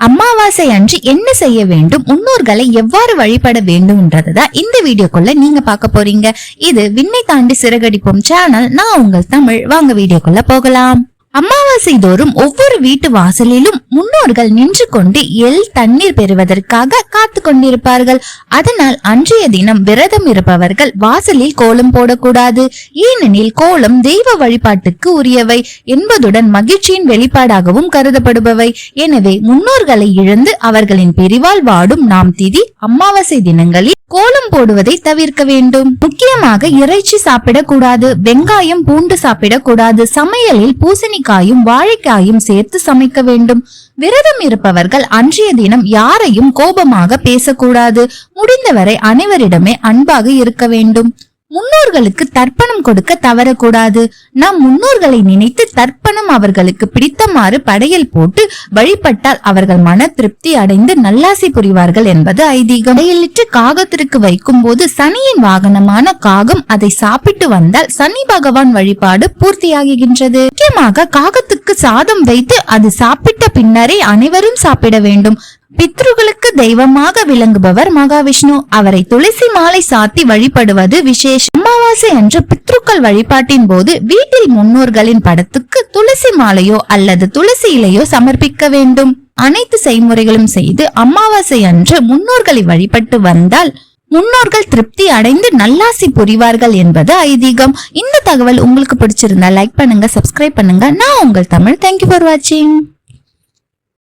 அமாவாசை அன்று என்ன செய்ய வேண்டும் முன்னோர்களை எவ்வாறு வழிபட வேண்டும்ன்றதுதான் இந்த வீடியோக்குள்ள நீங்க பார்க்க போறீங்க. இது விண்ணை தாண்டி சிறகடிப்போம் சேனல் நான் உங்கள் தமிழ். வாங்க வீடியோக்குள்ள போகலாம். அமாவாசை தோறும் ஒவ்வொரு வீட்டு வாசலிலும் முன்னோர்கள் நின்று கொண்டு எல் தண்ணீர் பெறுவதற்காக காத்து கொண்டிருப்பார்கள் அதனால் அன்றைய தினம் விரதம் இருப்பவர்கள் வாசலில் கோலம் போடக்கூடாது. ஏனெனில் கோலம் தெய்வ வழிபாட்டுக்கு உரியவை. என்பதுடன் மகிழ்ச்சியின் வெளிப்பாடாகவும் கருதப்படுபவை. எனவே முன்னோர்களை இழந்து அவர்களின் பிரிவால் வாடும் நாம் திதி அமாவாசை தினங்களில் கோலம் போடுவதை தவிர்க்க வேண்டும். முக்கியமாக இறைச்சி சாப்பிடக்கூடாது வெங்காயம் பூண்டு சாப்பிடக்கூடாது சமையலில் பூசணிக்காயும் வாழைக்காயும் சேர்த்து சமைக்க வேண்டும். விரதம் இருப்பவர்கள் அன்றைய தினம் யாரையும் கோபமாக அதிகமாக பேசக்கூடாது. முடிந்தவரை அனைவரிடமே அன்பாக இருக்க வேண்டும். முன்னோர்களுக்கு தர்ப்பணம் கொடுக்க தவறக்கூடாது. நாம் முன்னோர்களை நினைத்து தர்ப்பணம் அவர்களுக்கு பிடித்தமாறு படையல் போட்டு வழிபட்டால் அவர்கள் மன திருப்தி அடைந்து நல்லாசி புரிவார்கள் என்பது ஐதீகம். படையலிட்டு காகத்திற்கு வைக்கும் போது சனியின் வாகனமான காகம் அதை சாப்பிட்டு வந்தால் சனி பகவான் வழிபாடு பூர்த்தியாகின்றது முக்கியமாக காகத்துக்கு சாதம் வைத்து அது சாப்பிட்ட பின்னரே அனைவரும் சாப்பிட வேண்டும். பித்ருகளுக்கு தெய்வமாக விளங்குபவர் மகாவிஷ்ணு. அவரை துளசி மாலை சாத்தி வழிபடுவது விசேஷம். அமாவாசை அன்று பித்ருக்கள் வழிபாட்டின் போது வீட்டில் முன்னோர்களின் படத்துக்கு துளசி மாலையோ அல்லது துளசி இலையோ சமர்ப்பிக்க வேண்டும். அனைத்து செய்முறைகளும் செய்து அமாவாசை அன்று முன்னோர்களை வழிபட்டு வந்தால் முன்னோர்கள் திருப்தி அடைந்து நல்லாசி புரிவார்கள் என்பது ஐதீகம். இந்த தகவல் உங்களுக்கு பிடிச்சிருந்தா லைக் பண்ணுங்க சப்ஸ்கிரைப் பண்ணுங்க. நான் உங்கள் தமிழ். தேங்க்யூ ஃபார் வாட்சிங்